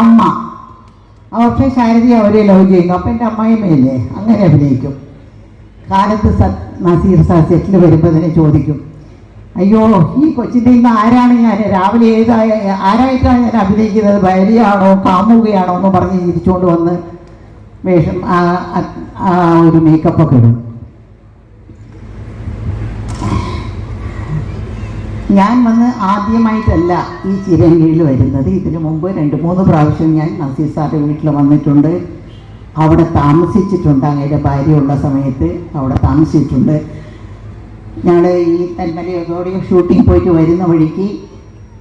അമ്മ. പക്ഷേ ശാരദി അവരെ ലവ് ചെയ്യുന്നു. അപ്പം എന്റെ അമ്മായിമ്മയല്ലേ അങ്ങനെ അഭിനയിക്കും. കാലത്ത് സത് നസീർ സാർ സെറ്റിൽ വരുമ്പോൾ തന്നെ ചോദിക്കും. അയ്യോ ഈ കൊച്ചിന്റെ ഇന്ന് ആരാണ് ഞാൻ? രാവിലെ ഏതായ ആരായിട്ടാണ് ഞാൻ അഭിനയിക്കുന്നത്? ഭാര്യയാണോ കാമുകയാണോ എന്ന് പറഞ്ഞ് ഇരിച്ചുകൊണ്ട് വന്ന് വേഷം ഒരു മേക്കപ്പൊക്കെ ഇടും. ഞാൻ വന്ന് ആദ്യമായിട്ടല്ല ഈ ചിരങ്കീഴിൽ വരുന്നത്. ഇതിനു മുമ്പ് രണ്ട് മൂന്ന് പ്രാവശ്യം ഞാൻ നസീർ സാറിന്റെ വീട്ടിൽ വന്നിട്ടുണ്ട്. അവിടെ താമസിച്ചിട്ടുണ്ട്. അങ്ങയുടെ ഭാര്യയുള്ള സമയത്ത് അവിടെ താമസിച്ചിട്ടുണ്ട്. ഞങ്ങൾ ഈ തന്മലയോടെ ഷൂട്ടിംഗ് പോയിട്ട് വരുന്ന വഴിക്ക്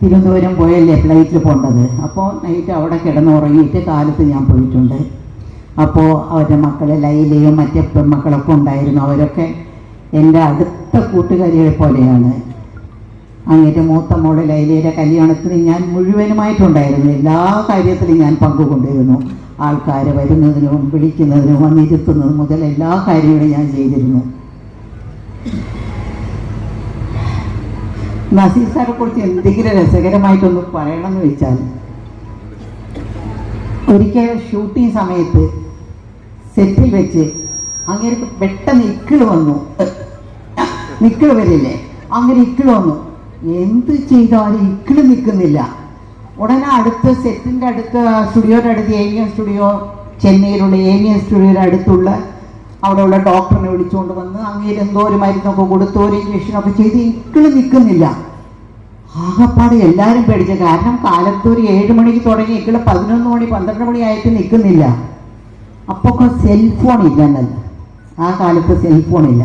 തിരുവനന്തപുരം പോയല്ലേ ഫ്ലൈറ്റിൽ പോകേണ്ടത് അപ്പോൾ നൈറ്റ് അവിടെ കിടന്നുറങ്ങിയിട്ട് കാലത്ത് ഞാൻ പോയിട്ടുണ്ട്. അപ്പോൾ അവരുടെ മക്കളെ ലൈലയും മറ്റേ പെൺമക്കളൊക്കെ ഉണ്ടായിരുന്നു. അവരൊക്കെ എന്റെ അടുത്ത കൂട്ടുകാരികളെ പോലെയാണ്. അങ്ങേറ്റ മൂത്ത മോൾ ലൈലയുടെ കല്യാണത്തിന് ഞാൻ മുഴുവനുമായിട്ടുണ്ടായിരുന്നു. എല്ലാ കാര്യത്തിലും ഞാൻ പങ്കുകൊണ്ടിരുന്നു. ആൾക്കാരെ വരുന്നതിനും വിളിക്കുന്നതിനും വന്നിരുത്തുന്നതും മുതൽ എല്ലാ കാര്യങ്ങളും ഞാൻ ചെയ്തിരുന്നു. നസീർ സാറെ കുറിച്ച് എന്തെങ്കിലും രസകരമായിട്ടൊന്ന് പറയണമെന്ന് വെച്ചാൽ ഒരിക്കൽ ഷൂട്ടിംഗ് സമയത്ത് സെറ്റിൽ വെച്ച് അങ്ങേർക്ക് പെട്ടെന്ന് ഇക്കിൾ വന്നു. നിക്കിൾ വരില്ലേ? അങ്ങനെ ഇക്കിൾ വന്നു. എന്ത് ചെയ്താലും ഇക്കിൾ നിൽക്കുന്നില്ല. ഉടനെ അടുത്ത സെറ്റിന്റെ അടുത്ത സ്റ്റുഡിയോയുടെ അടുത്ത് ഏവിയൻ സ്റ്റുഡിയോ ചെന്നൈയിലുള്ള ഏവിയൻ സ്റ്റുഡിയോയുടെ അടുത്തുള്ള അവിടെയുള്ള ഡോക്ടറിനെ വിളിച്ചുകൊണ്ട് വന്ന് അങ്ങേര് എന്തോ ഒരു മരുന്നൊക്കെ കൊടുത്ത് ഒരു ഇഞ്ചക്ഷനൊക്കെ ചെയ്ത് ഇക്കിൾ നിൽക്കുന്നില്ല. ആകപ്പാട് എല്ലാവരും പേടിച്ച കാരണം കാലത്ത് ഒരു ഏഴ് മണിക്ക് തുടങ്ങി ഇക്കിൾ പതിനൊന്ന് മണി പന്ത്രണ്ട് മണി ആയിട്ട് നിൽക്കുന്നില്ല. അപ്പോൾ സെൽഫോൺ ഇല്ലെന്നല്ല ആ കാലത്ത് സെൽഫോൺ ഇല്ല.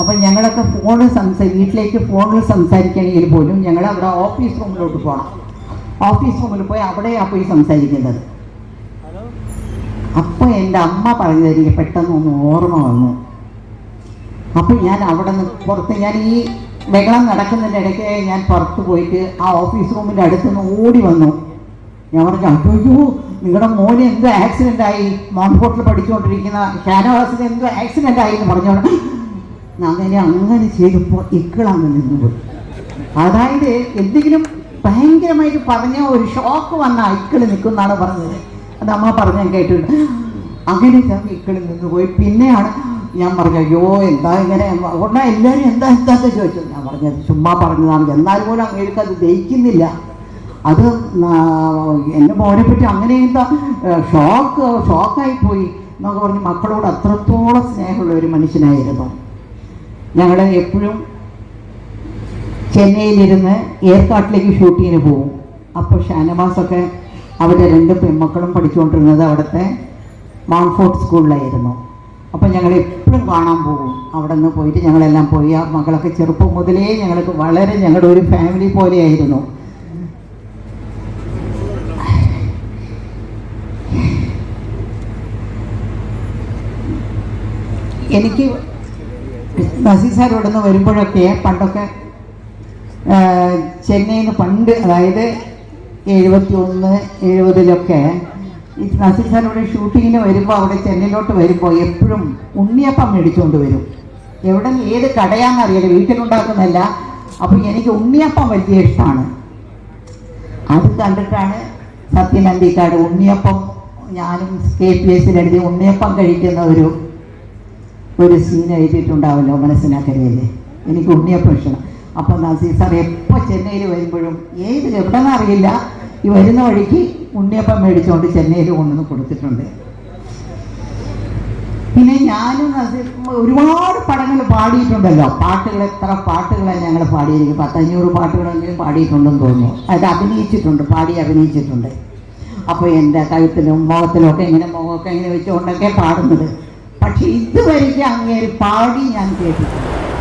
അപ്പം ഞങ്ങളൊക്കെ ഫോണിൽ സംസാ വീട്ടിലേക്ക് ഫോണിൽ സംസാരിക്കണമെങ്കിൽ പോലും ഞങ്ങൾ അവിടെ ഓഫീസ് റൂമിലോട്ട് പോകണം ഓഫീസ് റൂമിൽ പോയി അവിടെയാണ് പോയി സംസാരിക്കുന്നത് അപ്പോൾ എന്റെ അമ്മ പറഞ്ഞു എനിക്ക് പെട്ടെന്ന് ഒന്ന് ഓർമ്മ വന്നു. അപ്പം ഞാൻ അവിടെ നിന്ന് പുറത്ത് ഞാൻ ഈ ബഹളം നടക്കുന്നതിന്റെ ഇടയ്ക്ക് ഞാൻ പുറത്ത് പോയിട്ട് ആ ഓഫീസ് റൂമിന്റെ അടുത്ത് നിന്ന് ഓടി വന്നു. ഞാൻ പറഞ്ഞു അയ്യോ നിങ്ങളുടെ മോന് എന്തോ ആക്സിഡന്റ് ആയി. മോൺഫോർട്ടിൽ പഠിച്ചുകൊണ്ടിരിക്കുന്ന ഷാനവാസിന് എന്തോ ആക്സിഡന്റ് ആയി എന്ന് പറഞ്ഞോണ്ട് അങ്ങനെ അങ്ങനെ ചെയ്തപ്പോൾ ഇക്കളാണ് നിന്നുപോയി അതായത് എന്തെങ്കിലും ഭയങ്കരമായിട്ട് പറഞ്ഞ ഒരു ഷോക്ക് വന്ന ഇക്കൾ നിൽക്കുന്നാണ് പറഞ്ഞത്. അത് അമ്മ പറഞ്ഞ കേട്ടിട്ടുണ്ട്. അങ്ങനെ ഞാൻ ഇക്കൾ നിന്ന് പോയി. പിന്നെയാണ് ഞാൻ പറഞ്ഞു അയ്യോ എന്താ ഇങ്ങനെ? ഉടനെ എല്ലാവരും എന്താ എന്താന്ന് ചോദിച്ചു ഞാൻ പറഞ്ഞത് ചുമ്മാ പറഞ്ഞതാണ്. എന്നാൽ പോലും അങ്ങേക്ക് അത് ദഹിക്കുന്നില്ല. അത് എന്റെ മോനെ പറ്റി അങ്ങനെ എന്താ ഷോക്ക് ഷോക്കായി പോയി. എന്നൊക്കെ പറഞ്ഞ് മക്കളോട് അത്രത്തോളം സ്നേഹമുള്ള ഒരു മനുഷ്യനായിരുന്നു. ഞങ്ങൾ എപ്പോഴും ചെന്നൈയിലിരുന്ന് ഏർക്കാട്ടിലേക്ക് ഷൂട്ടിങ്ങിന് പോകും. അപ്പോൾ ഷാനവാസൊക്കെ അവരുടെ രണ്ട് പെൺമക്കളും പഠിച്ചുകൊണ്ടിരുന്നത് അവിടുത്തെ മൗൺഫോർട്ട് സ്കൂളിലായിരുന്നു. അപ്പോൾ ഞങ്ങൾ എപ്പോഴും കാണാൻ പോകും. അവിടെ നിന്ന് പോയിട്ട് ഞങ്ങളെല്ലാം പോയി. ആ മകളൊക്കെ ചെറുപ്പം മുതലേ ഞങ്ങൾക്ക് വളരെ ഞങ്ങളുടെ ഒരു ഫാമിലി പോലെയായിരുന്നു. എനിക്ക് നസീർ സാർ ഇവിടെ നിന്ന് വരുമ്പോഴൊക്കെ പണ്ടൊക്കെ ചെന്നൈയിൽ നിന്ന് പണ്ട് അതായത് എഴുപത്തി ഒന്ന് എഴുപതിലൊക്കെ ഈ നസീർ സാർ ഇവിടെ ഷൂട്ടിങ്ങിന് വരുമ്പോൾ അവിടെ ചെന്നൈയിലോട്ട് വരുമ്പോൾ എപ്പോഴും ഉണ്ണിയപ്പം മേടിച്ചുകൊണ്ട് വരും. എവിടെ ഏത് കടയാണെന്നറിയില്ല വീട്ടിലുണ്ടാക്കുന്നല്ല അപ്പോൾ എനിക്ക് ഉണ്ണിയപ്പം വലിയ ഇഷ്ടമാണ് അത് കണ്ടിട്ടാണ് സത്യനന്ദിക്കാട് ഉണ്ണിയപ്പം ഞാനും കെ പി എസ് എഴുതി ഉണ്ണിയപ്പം കഴിക്കുന്ന ഒരു ഒരു സീൻ എഴുതിയിട്ടുണ്ടാവല്ലോ മനസ്സിലാക്കരുതല്ലേ എനിക്ക് ഉണ്ണിയപ്പം ഇഷ്ടം. അപ്പം നസീർ സാർ എപ്പോൾ ചെന്നൈയിൽ വരുമ്പോഴും ഏത് എവിടെ അറിയില്ല. ഈ വരുന്ന വഴിക്ക് ഉണ്ണിയപ്പം മേടിച്ചുകൊണ്ട് ചെന്നൈയിൽ കൊണ്ടുവന്ന് കൊടുത്തിട്ടുണ്ട്. പിന്നെ ഞാനും ഒരുപാട് പടങ്ങൾ പാടിയിട്ടുണ്ടല്ലോ. പാട്ടുകൾ എത്ര പാട്ടുകളാണ് ഞങ്ങൾ പാടിയിരിക്കും പത്തഞ്ഞൂറ് പാട്ടുകളെങ്കിലും പാടിയിട്ടുണ്ടെന്ന് തോന്നുന്നു. അത് അഭിനയിച്ചിട്ടുണ്ട് പാടി അഭിനയിച്ചിട്ടുണ്ട്. അപ്പോൾ എന്റെ കഴുത്തിലും മുഖത്തിലും ഒക്കെ ഇങ്ങനെ മുഖമൊക്കെ ഇങ്ങനെ വെച്ചുകൊണ്ടൊക്കെ പാടുന്നത്. പക്ഷെ ഇതുവരെയ്ക്ക് അങ്ങേര് പാടി ഞാൻ കേട്ടിട്ടുണ്ട്